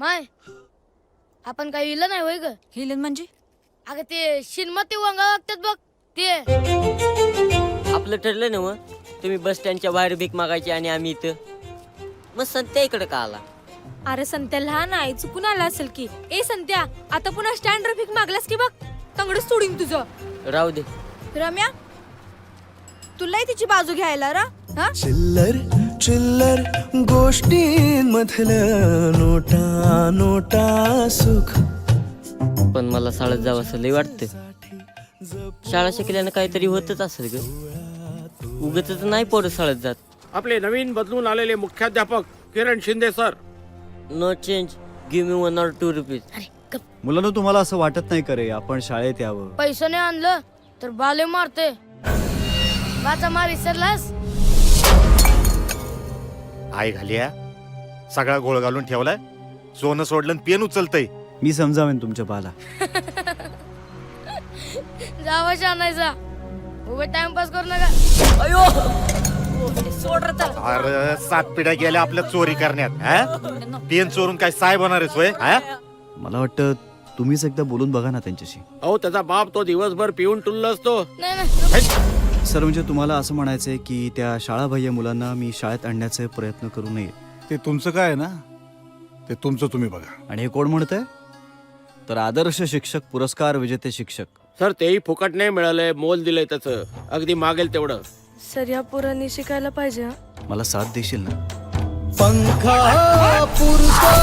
माय आपण काही इलं नाही होय ग. हिलन म्हणजे? अगं ते शिनमती वंगा वागतात बघ ते. आपलं ठरलं ना मग तुम्ही बस स्टँडच्या बाहेर भीक मागायची आणि आम्ही इथं. मग संत्या इकडे का आला? अरे संत्या लहान आहे चुकून आला असेल की. ए संत्या आता पुन्हा स्टँड भीक मागलास की बघ तंगड सोडीन तुझं. राहू दे. रम्या तुलाही तिची बाजू घ्यायला रा. चिल्लर चिल्लर गोष्टींमधलं नोटा नोटा सुख. पण मला शाळेत जावं असं लय वाटतं शाळा शिकल्यानं काहीतरी होतच असेल ग. उगच नाही पोरं शाळेत जात. आपले नवीन बदलून आलेले मुख्याध्यापक Kiran Shinde sir. No change give me one or two rupees अरे गप. मुलांना तुम्हाला असं वाटत नाही करे आपण शाळेत यावं. पैसे नाही आणलं तर बाले मारते. वाचा मार विसरलास आई घालिया. सगळा गोळ घालून ठेवलाय. सोनं सोडलं आणि पेन उचलतय. मी समजावेन तुमच्या बाला. जावा आणायचा उभे टाइमपास करू नका. अयो! सोड रे त्याला. अरे सात पिढ्या गेल्या आपल्या चोरी करण्यात हा? पेन चोरून काय साहेब होणार आहेस होय हा? मला वाटतं तुम्हीच एकदा बोलून बघा ना त्यांच्याशी. अहो त्याचा बाप तो दिवसभर पिऊन टुल्ल असतो. नाही नाही. सर म्हणजे तुम्हाला असं म्हणायचंय की त्या शाळाबाह्य मुलांना मी शाळेत आणण्याचे प्रयत्न करू नये. ते तुमचं काय आहे ना? ते तुमचं तुम्ही बघा. आणि हे कोण म्हणतंय? तर आदर्श शिक्षक पुरस्कार विजेते शिक्षक. सर तेही फुकट नाही मिळालंय मोल दिलंय त्याचं. अगदी मागेल तेवढं. सर या पोरांनी शिकायला पाहिजे हा. मला साथ देशील ना? पंखा पुरता ग.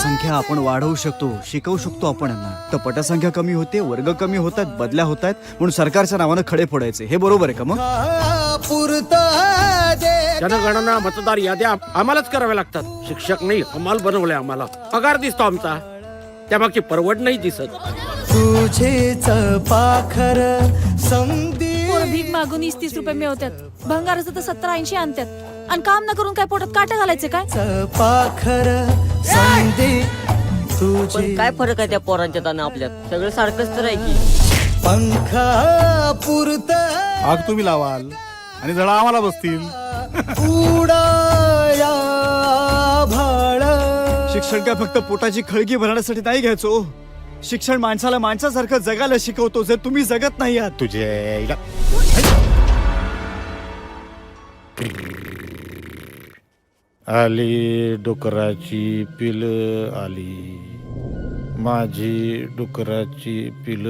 पटसंख्या आपण वाढवू शकतो शिकवू शकतो आपण यांना. तर पटसंख्या कमी होते वर्ग कमी होत आहेत बदल्या होत आहेत म्हणून सरकारच्या नावानं खडे फोडायचे. हे बरोबर आहे का मग. जनगणना मतदार याद्या आम्हालाच कराव्या लागतात. शिक्षक नाही हमाल बनवलंय आम्हाला. पगार दिसतो आमचा. त्यामागची परवड नाही दिसत. तुझेच पाखर समधी पोरं भीक मागून वीस तीस रुपये मिळवतात. भंगाराचं तर सत्तर ऐंशी आणतात. आणि काम न करून काय पोटात काटा घालायचे काय? पाखर समधी तुझे. पण काय फरक आहे त्या पोरांच्यात आणि आपल्यात? सगळं सारखंच तर आहे की. पंखा पुरता आग तुम्ही लावाल आणि जरा आम्हाला बसतील. उडाया भाळ. शिक्षण काय फक्त पोटाची खळगी भरण्यासाठी नाही घ्यायचो? शिक्षण माणसाला माणसासारखं जगायला शिकवतो जर तुम्ही जगत नाही आहात. तुझे इला- आली डुकराची पिल आली. माझी डुकराची पिल